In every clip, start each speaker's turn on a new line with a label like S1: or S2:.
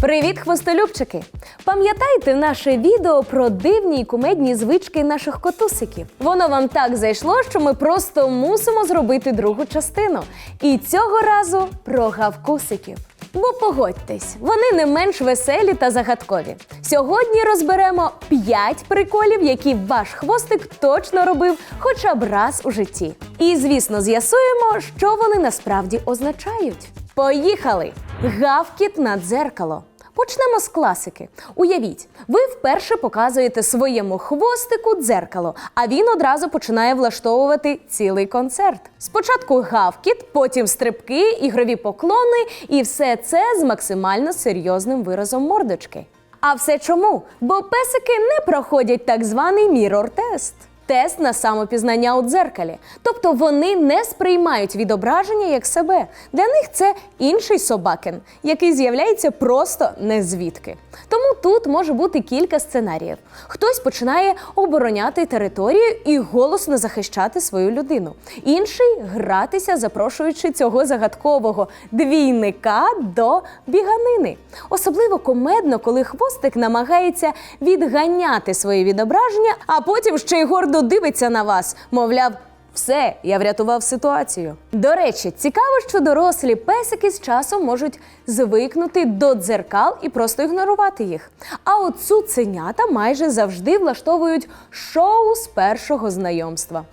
S1: Привіт, хвостолюбчики! Пам'ятаєте наше відео про дивні й кумедні звички наших котусиків? Воно вам так зайшло, що ми просто мусимо зробити другу частину. І цього разу про гавкусиків. Бо погодьтесь, вони не менш веселі та загадкові. Сьогодні розберемо 5 приколів, які ваш хвостик точно робив хоча б раз у житті. І, звісно, з'ясуємо, що вони насправді означають. Поїхали! Гавкіт на дзеркало. Почнемо з класики. Уявіть, ви вперше показуєте своєму хвостику дзеркало, а він одразу починає влаштовувати цілий концерт. Спочатку гавкіт, потім стрибки, ігрові поклони, і все це з максимально серйозним виразом мордочки. А все чому? Бо песики не проходять так званий мірор-тест. Тест на самопізнання у дзеркалі. Тобто вони не сприймають відображення як себе. Для них це інший собакен, який з'являється просто не звідки. Тому тут може бути кілька сценаріїв. Хтось починає обороняти територію і голосно захищати свою людину. Інший гратися, запрошуючи цього загадкового двійника до біганини. Особливо комедно, коли хвостик намагається відганяти свої відображення, а потім ще й гордо дивиться на вас, мовляв. Все, я врятував ситуацію. До речі, цікаво, що дорослі песики з часом можуть звикнути до дзеркал і просто ігнорувати їх. А от цуценята майже завжди влаштовують шоу з першого знайомства.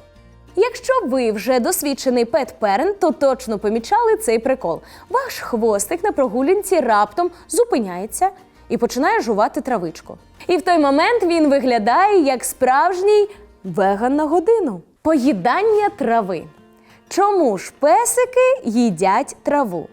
S1: Якщо ви вже досвідчений пет-перен, то точно помічали цей прикол. Ваш хвостик на прогулянці раптом зупиняється і починає жувати травичку. І в той момент він виглядає як справжній веган на годину. Поїдання трави. Чому ж песики їдять траву?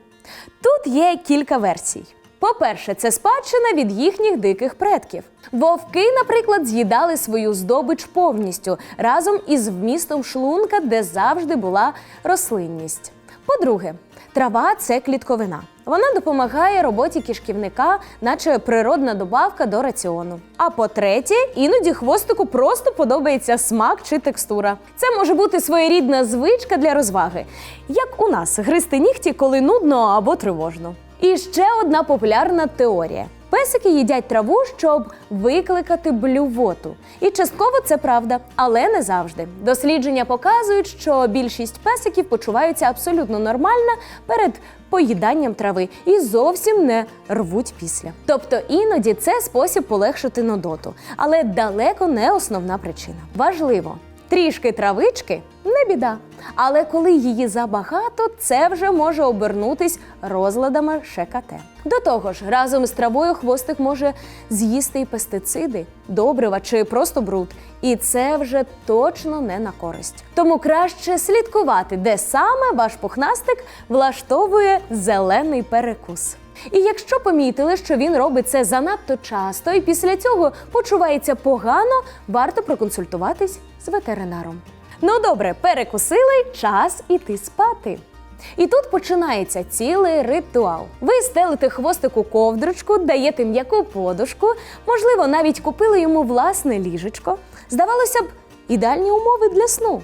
S1: Тут є кілька версій. По-перше, це спадщина від їхніх диких предків. Вовки, наприклад, з'їдали свою здобич повністю разом із вмістом шлунка, де завжди була рослинність. По-друге, трава це клітковина. Вона допомагає роботі кишківника, наче природна добавка до раціону. А по-третє, іноді хвостику просто подобається смак чи текстура. Це може бути своєрідна звичка для розваги, як у нас гристи нігті, коли нудно або тривожно. І ще одна популярна теорія. Песики їдять траву, щоб викликати блювоту. І частково це правда, але не завжди. Дослідження показують, що більшість песиків почуваються абсолютно нормально перед поїданням трави і зовсім не рвуть після. Тобто іноді це спосіб полегшити нудоту, але далеко не основна причина. Важливо. Трішки травички не біда. Але коли її забагато, це вже може обернутись розладами ШКТ. До того ж, разом з травою хвостик може з'їсти і пестициди, добрива чи просто бруд. І це вже точно не на користь. Тому краще слідкувати, де саме ваш пухнастик влаштовує зелений перекус. І якщо помітили, що він робить це занадто часто і після цього почувається погано, варто проконсультуватись з ветеринаром. Ну добре, перекусили, час іти спати. І тут починається цілий ритуал. Ви стелите хвостику ковдрочку, даєте м'яку подушку, можливо, навіть купили йому власне ліжечко. Здавалося б, ідеальні умови для сну.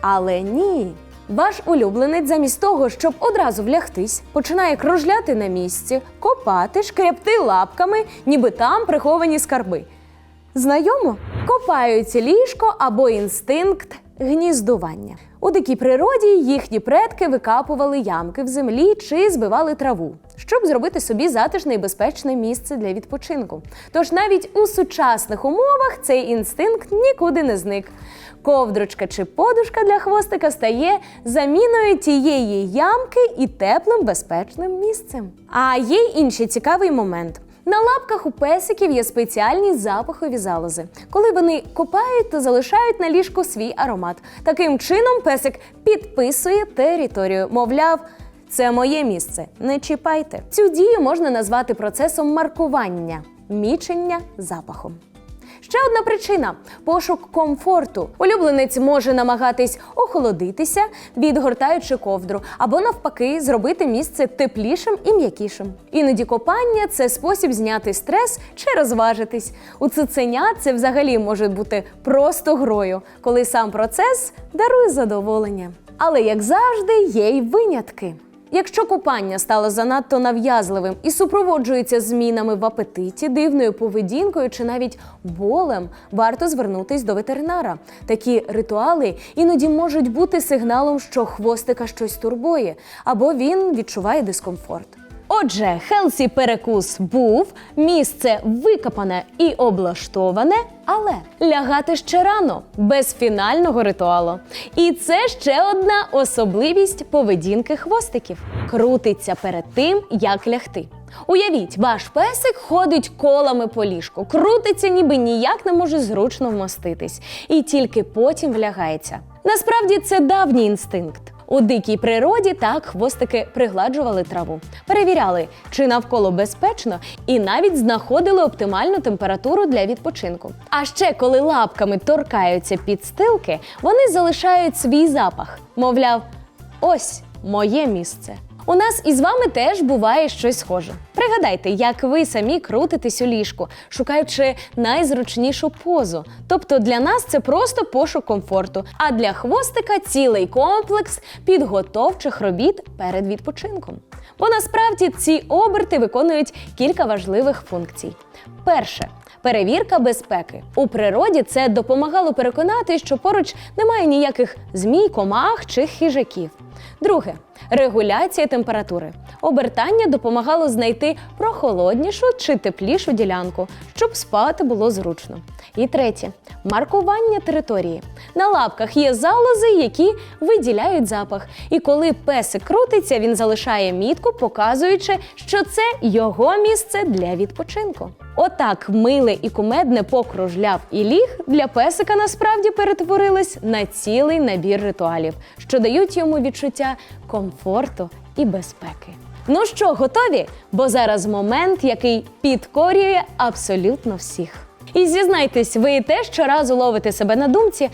S1: Але ні. Ваш улюбленець, замість того, щоб одразу влягтись, починає кружляти на місці, копати, шкрябти лапками, ніби там приховані скарби. Знайомо? Копаються ліжко або інстинкт гніздування. У дикій природі їхні предки викапували ямки в землі чи збивали траву, щоб зробити собі затишне і безпечне місце для відпочинку. Тож навіть у сучасних умовах цей інстинкт нікуди не зник. Ковдрочка чи подушка для хвостика стає заміною тієї ямки і теплим безпечним місцем. А є й інший цікавий момент. На лапках у песиків є спеціальні запахові залози. Коли вони копають, то залишають на ліжку свій аромат. Таким чином песик підписує територію, мовляв. Це моє місце, не чіпайте. Цю дію можна назвати процесом маркування, мічення запахом. Ще одна причина пошук комфорту. Улюбленець може намагатись охолодитися, відгортаючи ковдру, або навпаки, зробити місце теплішим і м'якішим. Іноді копання це спосіб зняти стрес чи розважитись. У цуценя це взагалі може бути просто грою, коли сам процес дарує задоволення. Але як завжди, є й винятки. Якщо купання стало занадто нав'язливим і супроводжується змінами в апетиті, дивною поведінкою чи навіть болем, варто звернутись до ветеринара. Такі ритуали іноді можуть бути сигналом, що хвостика щось турбує, або він відчуває дискомфорт. Отже, Хелсі перекус був, місце викопане і облаштоване, але лягати ще рано, без фінального ритуалу. І це ще одна особливість поведінки хвостиків. Крутиться перед тим, як лягти. Уявіть, ваш песик ходить колами по ліжку, крутиться, ніби ніяк не може зручно вмоститись, і тільки потім влягається. Насправді це давній інстинкт. У дикій природі так хвостики пригладжували траву, перевіряли, чи навколо безпечно, і навіть знаходили оптимальну температуру для відпочинку. А ще коли лапками торкаються підстилки, вони залишають свій запах. Мовляв, ось моє місце. У нас із вами теж буває щось схоже. Пригадайте, як ви самі крутитесь у ліжку, шукаючи найзручнішу позу. Тобто для нас це просто пошук комфорту, а для хвостика цілий комплекс підготовчих робіт перед відпочинком. Бо насправді ці оберти виконують кілька важливих функцій. Перше перевірка безпеки. У природі це допомагало переконати, що поруч немає ніяких змій, комах чи хижаків. Друге регуляція температури. Обертання допомагало знайти прохолоднішу чи теплішу ділянку, щоб спати було зручно. І третє маркування території. На лапках є залози, які виділяють запах. І коли песик крутиться, він залишає мітку, показуючи, що це його місце для відпочинку. Отак миле і кумедне покружляв і ліг для песика насправді перетворилось на цілий набір ритуалів, що дають йому відчуття комфорту і безпеки. Ну що, готові? Бо зараз момент, який підкорює абсолютно всіх. І зізнайтесь, ви теж щоразу ловите себе на думці.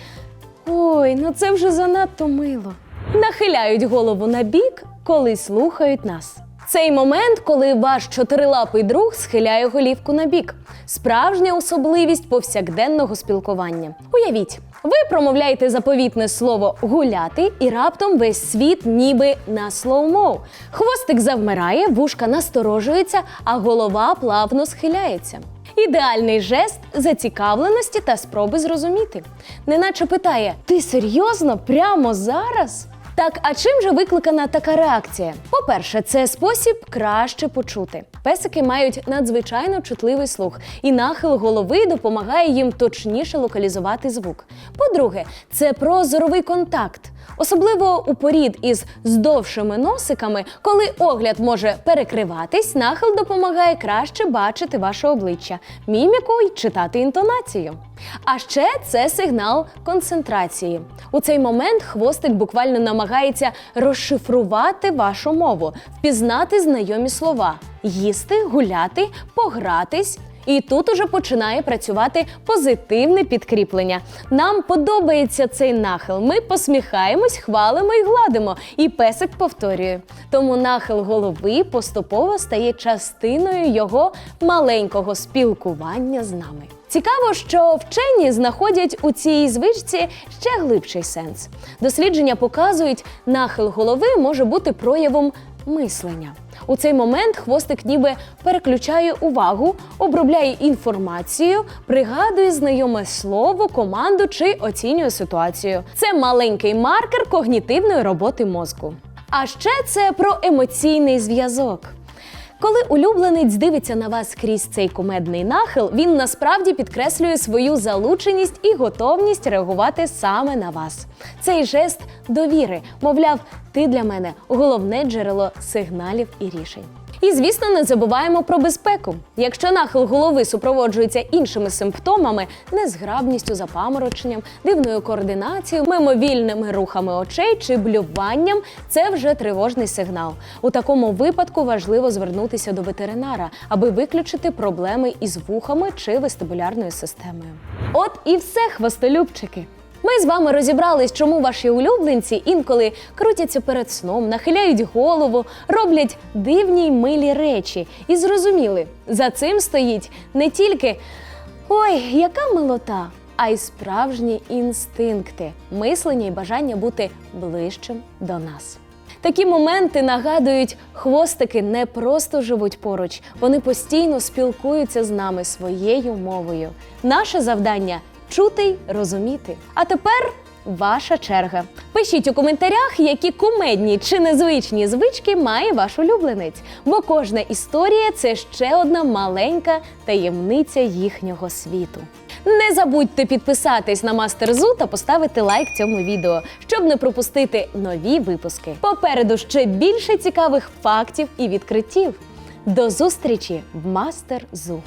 S1: Ой, ну це вже занадто мило. Нахиляють голову на бік, коли слухають нас. Цей момент, коли ваш чотирилапий друг схиляє голівку на бік. Справжня особливість повсякденного спілкування. Уявіть, ви промовляєте заповітне слово гуляти, і раптом весь світ ніби на слоумоу. Хвостик завмирає, вушка насторожується, а голова плавно схиляється. Ідеальний жест зацікавленості та спроби зрозуміти. Неначе питає: Ти серйозно прямо зараз? Так, а чим же викликана така реакція? По-перше, це спосіб краще почути. Песики мають надзвичайно чутливий слух, і нахил голови допомагає їм точніше локалізувати звук. По-друге, це про зоровий контакт. Особливо у порід із здовшими носиками, коли огляд може перекриватись, нахил допомагає краще бачити ваше обличчя, міміку й читати інтонацію. А ще це сигнал концентрації. У цей момент хвостик буквально намагається розшифрувати вашу мову, впізнати знайомі слова, їсти, гуляти, погратись. І тут уже починає працювати позитивне підкріплення. Нам подобається цей нахил. Ми посміхаємось, хвалимо і гладимо. І песик повторює. Тому нахил голови поступово стає частиною його маленького спілкування з нами. Цікаво, що вчені знаходять у цій звичці ще глибший сенс. Дослідження показують, нахил голови може бути проявом мислення. У цей момент хвостик ніби переключає увагу, обробляє інформацію, пригадує знайоме слово, команду чи оцінює ситуацію. Це маленький маркер когнітивної роботи мозку. А ще це про емоційний зв'язок. Коли улюбленець дивиться на вас крізь цей кумедний нахил, він насправді підкреслює свою залученість і готовність реагувати саме на вас. Цей жест довіри, мовляв, ти для мене головне джерело сигналів і рішень. І звісно, не забуваємо про безпеку. Якщо нахил голови супроводжується іншими симптомами, незграбністю, запамороченням, дивною координацією, мимовільними рухами очей чи блюванням, це вже тривожний сигнал. У такому випадку важливо звернутися до ветеринара, аби виключити проблеми із вухами чи вестибулярною системою. От і все, хвостолюбчики. Ми з вами розібрались, чому ваші улюбленці інколи крутяться перед сном, нахиляють голову, роблять дивні й милі речі. І зрозуміли, за цим стоїть не тільки ой, яка милота, а й справжні інстинкти, мислення і бажання бути ближчим до нас. Такі моменти нагадують, хвостики не просто живуть поруч, вони постійно спілкуються з нами своєю мовою. Наше завдання чути й розуміти. А тепер ваша черга. Пишіть у коментарях, які кумедні чи незвичні звички має ваш улюбленець, бо кожна історія це ще одна маленька таємниця їхнього світу. Не забудьте підписатись на Мастерзу та поставити лайк цьому відео, щоб не пропустити нові випуски. Попереду ще більше цікавих фактів і відкриттів. До зустрічі в Мастерзу!